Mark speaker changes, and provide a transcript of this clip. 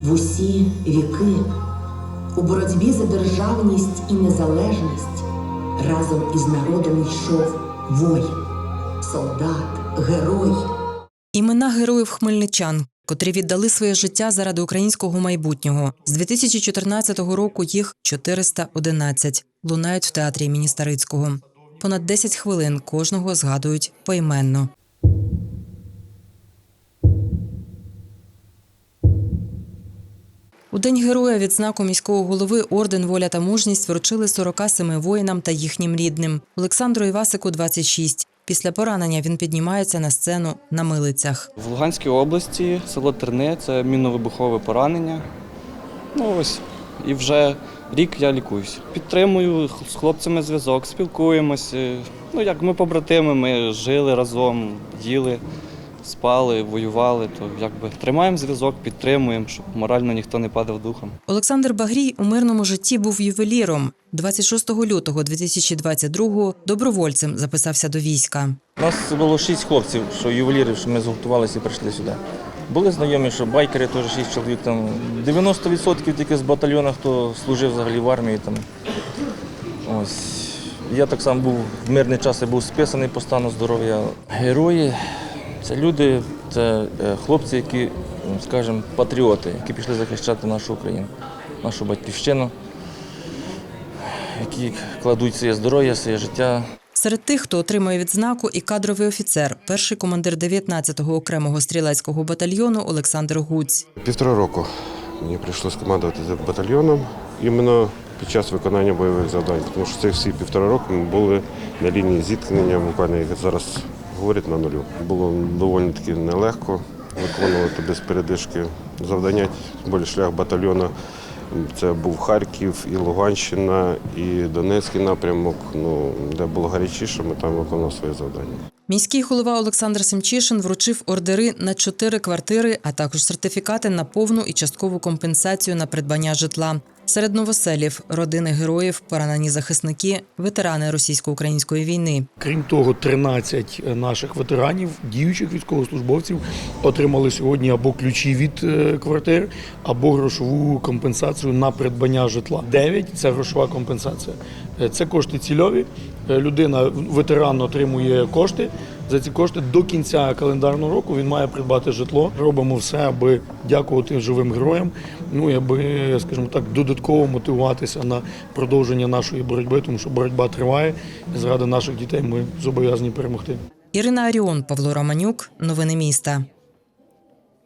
Speaker 1: В усі віки у боротьбі за державність і незалежність разом із народом йшов воїн, солдат, герой.
Speaker 2: Імена героїв хмельничан, котрі віддали своє життя заради українського майбутнього. З 2014 року їх 411 лунають в театрі імені Старицького. Понад 10 хвилин кожного згадують поіменно. У День героя відзнаку міського голови орден Воля та мужність вручили 47 воїнам та їхнім рідним. Олександру Івасику 26. Після поранення він піднімається на сцену на милицях.
Speaker 3: В Луганській області село Терни це мінно-вибухове поранення. Ну ось, і вже рік я лікуюсь. Підтримую з хлопцями зв'язок, спілкуємося. Ну, як ми побратими, ми жили разом, їли, спали, воювали, то якби тримаємо зв'язок, підтримуємо, щоб морально ніхто не падав духом.
Speaker 2: Олександр Багрій у мирному житті був ювеліром. 26 лютого 2022-го добровольцем записався до війська.
Speaker 4: У нас було шість хлопців, що ювелірів, що ми згуртувалися і прийшли сюди. Були знайомі, що байкери теж шість чоловік. Там 90% тільки з батальйону, хто служив взагалі в армії. Там. Ось. Я так само був в мирний час, я був списаний по стану здоров'я. Герої це люди, це е, хлопці, які, скажімо, патріоти, які пішли захищати нашу Україну, нашу батьківщину, які кладуть своє здоров'я, своє життя
Speaker 2: Серед тих, хто отримує відзнаку, і кадровий офіцер, перший командир 19-го окремого стрілецького батальйону Олександр Гуць.
Speaker 5: Півтора року мені прийшлось командувати цим батальйоном іменно під час виконання бойових завдань, тому що ці всі півтора року ми були на лінії зіткнення, буквально як зараз говорять на нулю. Було доволі таки нелегко виконувати без передишки завдання, більше шлях батальйону. Це був Харків, і Луганщина, і Донецький напрямок. Ну, де було гарячіше, ми там виконували свої завдання.
Speaker 2: Міський голова Олександр Семчишин вручив ордери на чотири квартири, а також сертифікати на повну і часткову компенсацію на придбання житла. Серед новоселів родини героїв, поранені захисники, ветерани російсько-української війни.
Speaker 6: Крім того, 13 наших ветеранів, діючих військовослужбовців, отримали сьогодні або ключі від е, квартир, або грошову компенсацію на придбання житла. 9 – це грошова компенсація. Е, Це кошти цільові. Е, Людина, ветеран, отримує кошти. За ці кошти до кінця календарного року він має придбати житло. Робимо все, аби дякувати живим героям. Ну і аби, скажімо так, додатково мотивуватися на продовження нашої боротьби, тому що боротьба триває. Заради наших дітей ми зобов'язані перемогти.
Speaker 2: Ірина Аріон, Павло Романюк. Новини міста.